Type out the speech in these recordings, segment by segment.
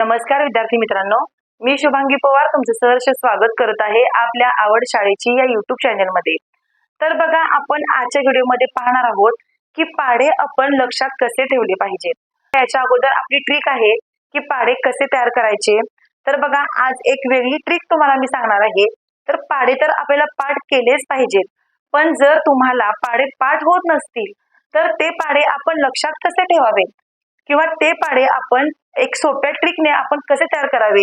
नमस्कार विद्यार्थी मित्रांनो. मी शुभांगी पवार तुमचं सहर्ष स्वागत करत आहे आपल्या आवड शाळेची या युट्यूब चॅनलमध्ये तर बघा आपण आजच्या व्हिडिओमध्ये पाहणार आहोत की पाढे आपण लक्षात कसे ठेवले पाहिजेत. याच्या अगोदर आपली ट्रिक आहे की पाढे कसे तयार करायचे. तर बघा आज एक वेगळी ट्रिक तुम्हाला मी सांगणार आहे. तर पाढे तर आपल्याला पाठ केलेच पाहिजेत. पण जर तुम्हाला पाढे पाठ होत नसतील तर ते पाढे आपण लक्षात कसे ठेवावेत? किंवा ते पाढे आपण एक सोप्या ट्रिकने आपण कसे तयार करावे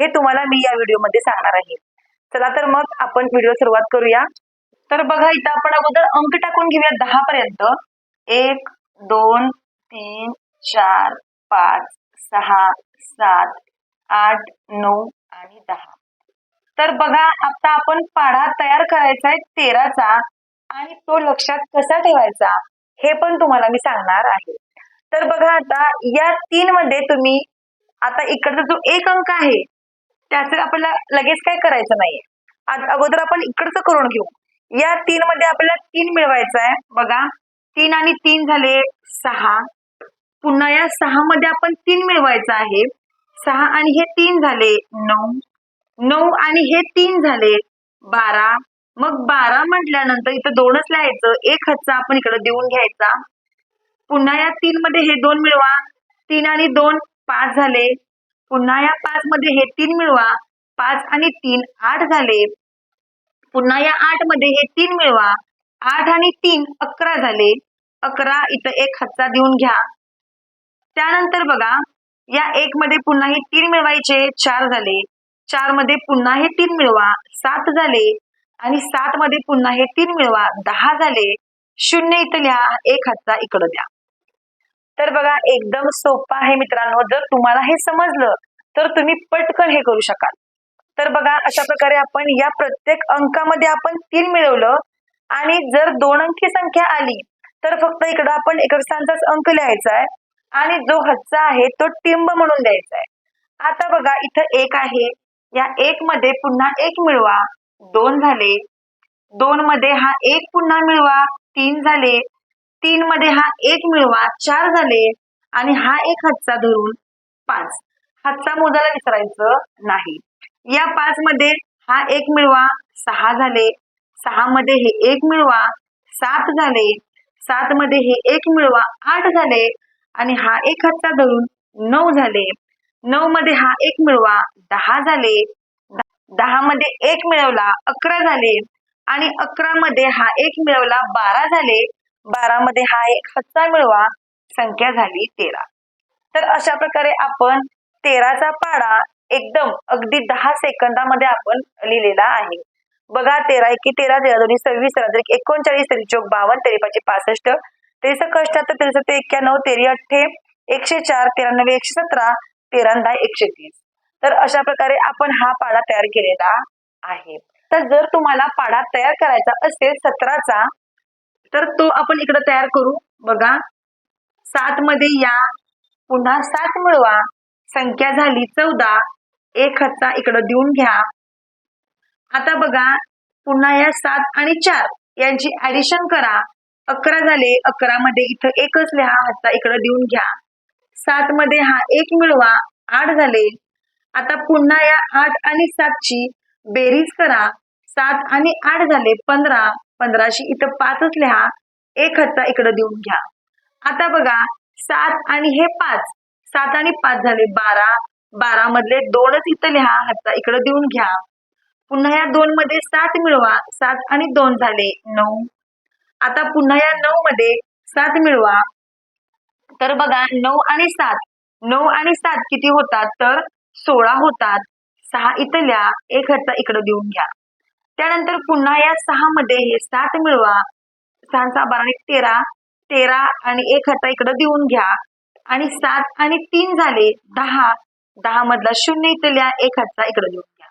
हे तुम्हाला मी या व्हिडिओमध्ये सांगणार आहे. चला तर मग आपण व्हिडिओ सुरुवात करूया. तर बघा इथं आपण अगोदर अंक टाकून घेऊया दहा पर्यंत. एक दोन तीन चार पाच सहा सात आठ नऊ आणि दहा. तर बघा आता आपण पाढा तयार करायचा आहे तेराचा आणि तो लक्षात कसा ठेवायचा हे पण तुम्हाला मी सांगणार आहे. तर बघा आता या तीन मध्ये तुम्ही आता इकडचा जो एक अंक आहे त्याचं आपल्याला लगेच काय करायचं नाहीये. अगोदर आपण इकडचं करून घेऊ. या तीन मध्ये आपल्याला तीन मिळवायचं आहे. बघा तीन आणि तीन झाले सहा. पुन्हा या सहा मध्ये आपण तीन मिळवायचं आहे. सहा आणि हे तीन झाले नऊ. नऊ आणि हे तीन झाले बारा. मग बारा म्हटल्यानंतर इथं दोनच लिहायचं. एक हच्चा आपण इकडे देऊन घ्यायचा. पुन्हा या तीन मध्ये हे दोन मिळवा. तीन आणि दोन पाच झाले. पुन्हा या पाच मध्ये हे तीन मिळवा. पाच आणि तीन आठ झाले. पुन्हा या आठमध्ये हे तीन मिळवा. आठ आणि तीन अकरा झाले. अकरा इथं एक हातचा देऊन घ्या. त्यानंतर बघा या एक मध्ये पुन्हा हे तीन मिळवायचे चार झाले. चारमध्ये पुन्हा हे तीन मिळवा. सात झाले. आणि सात मध्ये पुन्हा हे तीन मिळवा. दहा झाले. शून्य इथं लिहा. एक हातचा इकडं द्या. तर बघा एकदम सोपं आहे मित्रांनो. जर तुम्हाला हे समजलं तर तुम्ही पटकन हे करू शकाल. तर बघा अशा प्रकारे आपण या प्रत्येक अंकामध्ये आपण तीन मिळवलं आणि जर दोन अंकी संख्या आली तर फक्त इकडं आपण एका अंक लिहायचा आहे आणि जो हच्चा आहे तो टिंब म्हणून द्यायचा आहे. आता बघा इथं एक आहे. या एक मध्ये पुन्हा एक मिळवा. दोन झाले. दोन मध्ये हा एक पुन्हा मिळवा. तीन झाले. तीन मध्ये हा एक मिळवा चार झाले आणि हा एक हातचा धरून पाच. हातचा मोजायला विसरायचं नाही. या पाच मध्ये हा एक मिळवा सहा झाले. सहा मध्ये हे एक मिळवा सात झाले. सात मध्ये हे एक मिळवा आठ झाले. आणि हा एक हातचा धरून नऊ झाले. नऊ मध्ये हा एक मिळवा दहा झाले. दहा मध्ये एक मिळवला अकरा झाले. आणि अकरा मध्ये हा एक मिळवला बारा झाले. बारा मध्ये हा एक हातचा मिळवा संख्या झाली तेरा. तर अशा प्रकारे आपण तेराचा पाडा एकदम अगदी दहा सेकंदामध्ये आपण लिहिलेला आहे. बघा तेरा एकी तेरा तेरा दोन्ही सव्वीस तेरा तरी एकोणचाळीस तरी चौक बावन्न तेरी पाचशे पासष्ट तेरी कष्टात तेरी ते एक्क्याण्णव तेरी अठ्ठे एकशे चार तेरानव्वे एकशे सतरा तेरा दहा एकशे तीस. तर अशा प्रकारे आपण हा पाडा तयार केलेला आहे. तर जर तुम्हाला पाडा तयार करायचा असेल सतराचा तर तो आपण इकडे तयार करू. बघा. सात मध्ये या. पुन्हा सात मिळवा. संख्या झाली चौदा. एक हातचा इकडं देऊन घ्या. आता बघा. पुन्हा या सात आणि चार. यांची ऍडिशन करा. अकरा झाले. अकरा मध्ये इथं एकच लिहा. हत्ता इकडं देऊन घ्या. सात मध्ये हा एक मिळवा. आठ झाले. आता पुन्हा या आठ आणि सातची बेरीज करा. सात आणि आठ झाले पंधरा. पंधराशे इथं पाचच लिहा एक हत्ता इकडं देऊन घ्या. आता बघा सात आणि हे पाच सात आणि पाच झाले बारा बारा मधले दोनच इथं लिहा हत्ता इकडं देऊन घ्या. पुन्हा या दोन मध्ये सात मिळवा सात आणि दोन झाले नऊ. आता पुन्हा या नऊ मध्ये सात मिळवा. तर बघा नऊ आणि सात नऊ आणि सात किती होतात? तर सोळा होतात. सहा इथं लिहा एक हत्ता इकडं देऊन घ्या. त्यानंतर पुन्हा या सहा मध्ये हे सात मिळवा. सहा सहा बारा आणि तेरा. तेरा आणि एक हाता इकडं देऊन घ्या. आणि सात आणि तीन झाले दहा. दहा मधला शून्य इथे लिहा एक हातचा इकडं देऊन घ्या.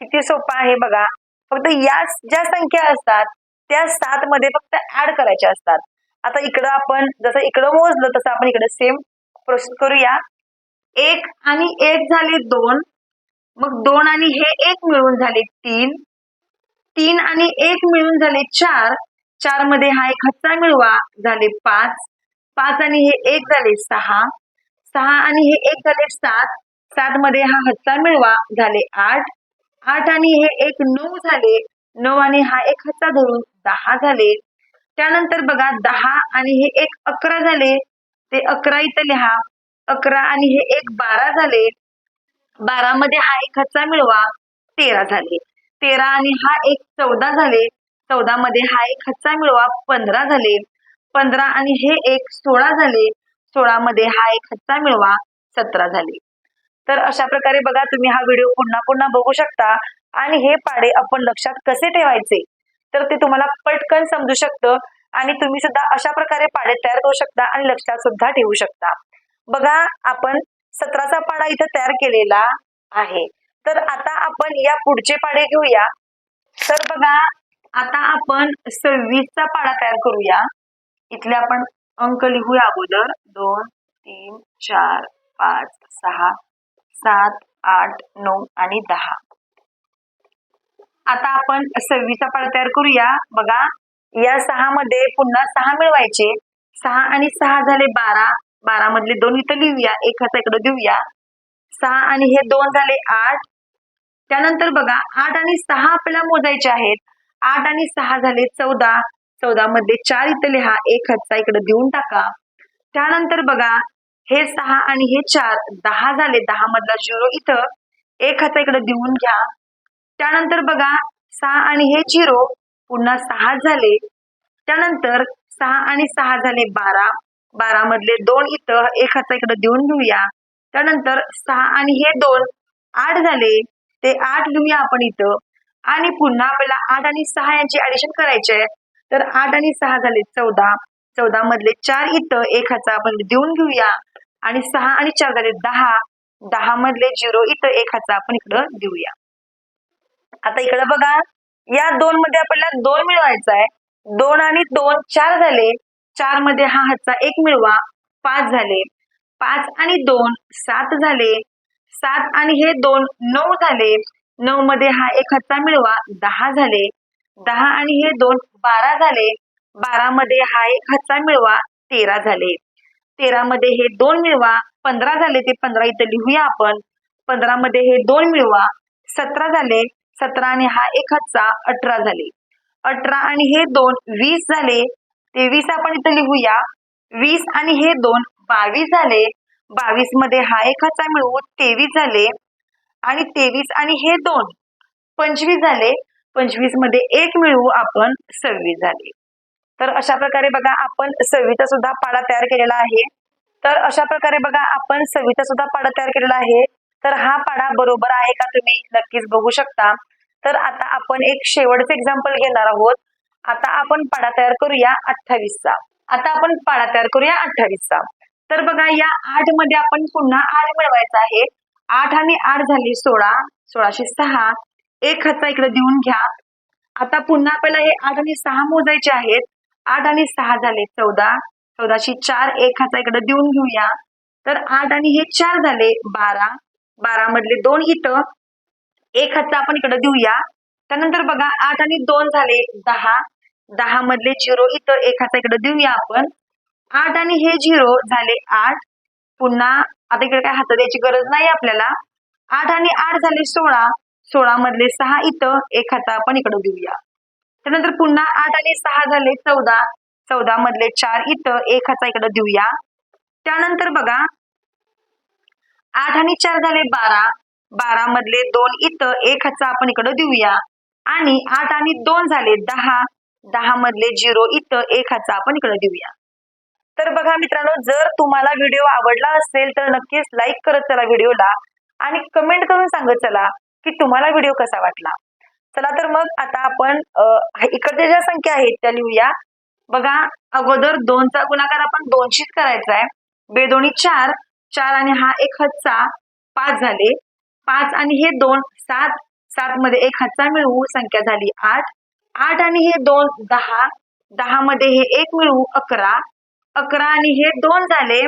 किती सोपं आहे बघा. फक्त या ज्या संख्या असतात त्या सात मध्ये फक्त ऍड करायच्या असतात. आता इकडं आपण जसं इकडं मोजलं तसं आपण इकडे सेम प्रोसेस करूया. एक आणि एक झाले दोन. मग दोन आणि हे एक मिळून झाले तीन. तीन आणि एक मिळून झाले चार. चारमध्ये हा एक हत्ता मिळवा झाले पाच. पाच आणि हे एक झाले सहा. सहा आणि हे एक झाले सात. सात मध्ये हा हत्ता मिळवा झाले आठ. आठ आणि हे एक नऊ झाले. नऊ आणि हा एक हत्ता धरून दहा झाले. त्यानंतर बघा दहा आणि हे एक अकरा झाले. ते अकरा इथं लिहा. अकरा आणि हे एक बारा झाले. बारा मध्ये हा एक हत्ता मिळवा तेरा झाले. तेरा आणि हा एक चौदा झाले. चौदा मध्ये हा एक हातचा मिळवा पंधरा झाले. पंधरा आणि हे एक सोळा झाले. सोळा मध्ये हा एक हातचा मिळवा सतरा झाले. तर अशा प्रकारे बघा तुम्ही हा व्हिडिओ पुन्हा पुन्हा बघू शकता. आणि हे पाडे आपण लक्षात कसे ठेवायचे? तर ते तुम्हाला पटकन समजू शकतं. आणि तुम्ही सुद्धा अशा प्रकारे पाडे तयार करू शकता आणि लक्षात सुद्धा ठेवू शकता. बघा आपण सतराचा पाडा इथं तयार केलेला आहे. तर आता आपण या पुढचे पाडे घेऊया. तर बघा आता आपण सव्वीसचा पाडा तयार करूया. इथले आपण अंक लिहूया अगोदर. दोन तीन चार पाच सहा सात आठ नऊ आणि दहा. आता आपण सव्वीसचा पाडा तयार करूया. बघा या सहा मध्ये पुन्हा सहा मिळवायचे. सहा आणि सहा झाले बारा. बारा मधले दोन इथं लिहूया. एक हाता इकडे देऊया. सहा आणि हे दोन झाले आठ. त्यानंतर बघा आठ आणि सहा आपल्याला मोजायचे आहेत. आठ आणि सहा झाले चौदा. चौदा मध्ये चार इथं लिहा. एक हातचा इकडे देऊन टाका. त्यानंतर बघा हे सहा आणि हे चार दहा झाले. दहा मधला झिरो इथं. एक हाता इकडे देऊन घ्या. त्यानंतर बघा सहा आणि हे झिरो पुन्हा सहा झाले. त्यानंतर सहा आणि सहा झाले बारा. बारा मधले दोन इथं एक हाता इकडे देऊन घेऊया. त्यानंतर सहा आणि हे दोन आठ झाले. ते आठ लिहूया आपण इथं. आणि पुन्हा आपल्याला आठ आणि सहा यांचे ऍडिशन करायचे आहे. तर आठ आणि सहा झाले चौदा. चौदा मधले चार इथं एक हाचा आपण देऊन घेऊया. आणि सहा आणि चार झाले दहा. दहा मधले झिरो इथं एक हाचा आपण इकडं देऊया. आता इकडं बघा. या दोन मध्ये आपल्याला दोन मिळवायचा आहे. दोन आणि दोन चार झाले. चारमध्ये हा हातचा एक मिळवा. पाच झाले. पाच आणि दोन सात झाले. सात आणि हे दोन नऊ झाले. नऊ मध्ये हा एक हत्ता मिळवा दहा झाले. दहा आणि हे दोन बारा झाले. बारा मध्ये हा एक हत्ता मिळवा तेरा झाले. तेरा मध्ये हे दोन मिळवा पंधरा झाले ते पंधरा इथं लिहूया आपण. पंधरा मध्ये हे दोन मिळवा सतरा झाले. सतरा आणि हा एक हत्ता अठरा झाले. अठरा आणि हे दोन वीस झाले. ते वीस आपण इथं लिहूया. वीस आणि हे दोन बावीस झाले. बावीसमध्ये हा एक हातचा मिळवू. तेवीस झाले. आणि तेवीस आणि हे दोन. पंचवीस झाले. पंचवीसमध्ये एक मिळवू आपण सव्वीस झाले. तर अशा प्रकारे बघा आपण सव्वीचा सुद्धा पाडा तयार केलेला आहे. तर अशा प्रकारे बघा आपण सव्वीचा सुद्धा पाडा तयार केलेला आहे. तर हा पाडा बरोबर आहे का तुम्ही नक्कीच बघू शकता. तर आता आपण एक शेवटचं एक्झाम्पल घेणार आहोत. आता आपण पाडा तयार करूया अठ्ठावीसचा. आता आपण पाडा तयार करूया अठ्ठावीसचा. तर बघा या आठमध्ये आपण पुन्हा आठ मिळवायचा आहे. आठ आणि आठ झाली सोळा सोळाशे सहा. एक हातचा इकडे देऊन घ्या. आता पुन्हा आपल्याला हे आठ आणि सहा मोजायचे आहेत. आठ आणि सहा झाले चौदा. चौदाशे चार एक हातचा इकडे देऊन घेऊया. तर आठ आणि हे चार झाले बारा. बारा मधले दोन इथं. एक हातचा आपण इकडे देऊया. त्यानंतर बघा आठ आणि दोन झाले दहा. दहा मधले झिरो इथं एक हाता इकडे देऊया आपण. आठ आणि हे झिरो झाले आठ. पुन्हा आता इकडे काय हात द्यायची गरज नाही आपल्याला. आठ आणि आठ झाले सोळा. सोळा मधले सहा इथं. एक हाता आपण इकडं देऊया. त्यानंतर पुन्हा आठ आणि सहा झाले चौदा. चौदा मधले चार इथं. एक हाता इकडे देऊया. त्यानंतर बघा. आठ आणि चार झाले बारा. बारा मधले दोन इथं. एक हाचा आपण इकडं देऊया. आणि आठ आणि दोन झाले दहा. दहा मधले झिरो इथं. एक हाचा आपण इकडे देऊया. तर बघा मित्रांनो जर तुम्हाला व्हिडिओ आवडला असेल तर नक्कीच लाईक करत चला व्हिडिओला आणि कमेंट करून सांगत चला की तुम्हाला व्हिडिओ कसा वाटला. चला तर मग आता आपण इकडच्या ज्या संख्या आहेत त्या लिहूया. बघा अगोदर दोनचा गुणाकार आपण दोनशीच करायचा आहे. बेदोणी चार चार आणि हा एक हच्चा पाच झाले. पाच आणि हे दोन सात सात मध्ये एक हच्चा मिळवू संख्या झाली आठ. आठ आणि हे दोन दहा. दहा मध्ये हे एक मिळवू अकरा. अकरा आणि हे दोन झाले.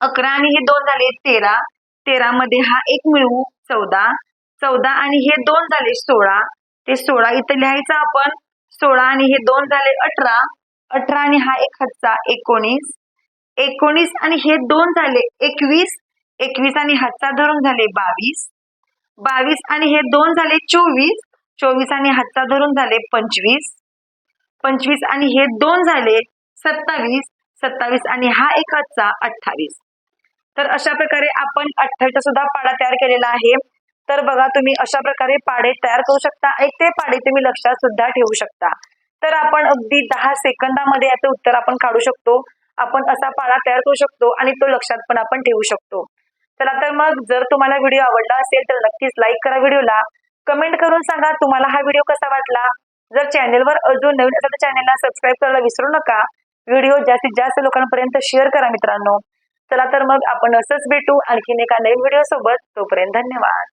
अकरा आणि हे दोन झाले तेरा. तेरा मध्ये हा एक मिळवू चौदा. चौदा आणि हे दोन झाले सोळा. ते सोळा इथं लिहायचं आपण. सोळा आणि हे दोन झाले अठरा. अठरा आणि हा एक हातचा एकोणीस. एकोणीस आणि हे दोन झाले एकवीस. एकवीस आणि हातचा धरून झाले बावीस. बावीस आणि हे दोन झाले चोवीस. चोवीस आणि हातचा धरून झाले पंचवीस. पंचवीस आणि हे दोन झाले सत्तावीस सत्तावीस आणि हा एक हातचा अठ्ठावीस. तर अशा प्रकारे आपण अठ्ठावीसचा सुद्धा पाडा तयार केलेला आहे. तर बघा तुम्ही अशा प्रकारे पाडे तयार करू शकता. एक ते पाडे तुम्ही लक्षात सुद्धा ठेवू शकता. तर आपण अगदी दहा सेकंदामध्ये याचं उत्तर आपण काढू शकतो. आपण असा पाडा तयार करू शकतो आणि तो लक्षात पण आपण ठेवू शकतो. चला तर मग जर तुम्हाला व्हिडिओ आवडला असेल तर नक्कीच लाईक करा व्हिडिओला. कमेंट करून सांगा तुम्हाला हा व्हिडिओ कसा वाटला. जर चॅनेलवर अजून नवीन असेल तर चॅनेलला सबस्क्राईब करायला विसरू नका. व्हिडिओ जास्तीत जास्त लोकांपर्यंत शेअर करा मित्रांनो. चला तर मग आपण असंच भेटू आणखीन एका नवीन व्हिडिओ सोबत तोपर्यंत धन्यवाद.